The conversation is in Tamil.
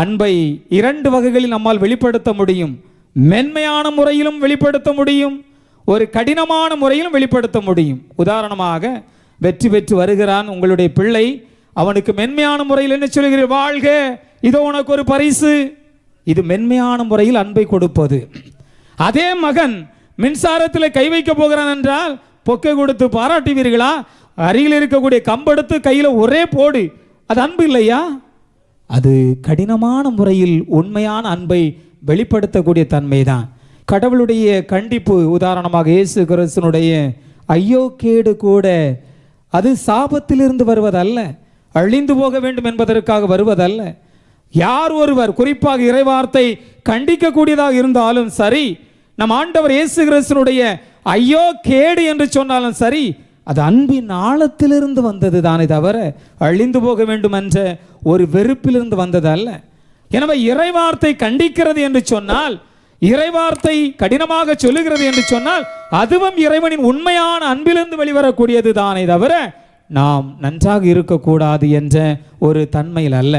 அன்பை இரண்டு வகைகளில் நம்மால் வெளிப்படுத்த முடியும். மென்மையான முறையிலும் வெளிப்படுத்த முடியும். ஒரு கடினமான முறையிலும் வெளிப்படுத்த முடியும். உதாரணமாக வெற்றி பெற்று வருகிறான் உங்களுடைய பிள்ளை. அவனுக்கு மென்மையான முறையில் என்ன சொல்கிறீர் வாழ்க இதோ உனக்கு ஒரு பரிசு. இது மென்மையான முறையில் அன்பை கொடுப்பது. அதே மகன் மின்சாரத்தில் கை வைக்க போகிறான் என்றால் பொக்கை கொடுத்து பாராட்டுவீர்களா? அருகில் இருக்கக்கூடிய கம்பெடுத்து கையில் ஒரே போடு. அது அன்பு இல்லையா? அது கடினமான முறையில் உண்மையான அன்பை வெளிப்படுத்தக்கூடிய தன்மை தான் கடவுளுடைய கண்டிப்பு உதாரணமாக இயேசு கிறிஸ்தனுடைய ஐயோ கேடு கூட அது சாபத்திலிருந்து வருவதல்ல அழிந்து போக வேண்டும் என்பதற்காக வருவதல்ல. யார் ஒருவர் குறிப்பாக இறைவார்த்தை கண்டிக்கக்கூடியதாக இருந்தாலும் சரி நம் ஆண்டவர் இயேசு கிறிஸ்தனுடைய ஐயோ கேடு என்று சொன்னாலும் சரி அது அன்பின் ஆழத்திலிருந்து வந்தது தானே தவிர அழிந்து போக வேண்டும் என்ற ஒரு வெறுப்பிலிருந்து வந்தது அல்ல. எனவே இறைவார்த்தை கண்டிக்கிறது என்று சொன்னால் இறைவார்த்தை கடினமாக சொல்லுகிறது என்று சொன்னால் அதுவும் இறைவனின் உண்மையான அன்பிலிருந்து வெளிவரக்கூடியது தானே தவிர நாம் நன்றாக இருக்கக்கூடாது என்ற ஒரு தன்மையில் அல்ல.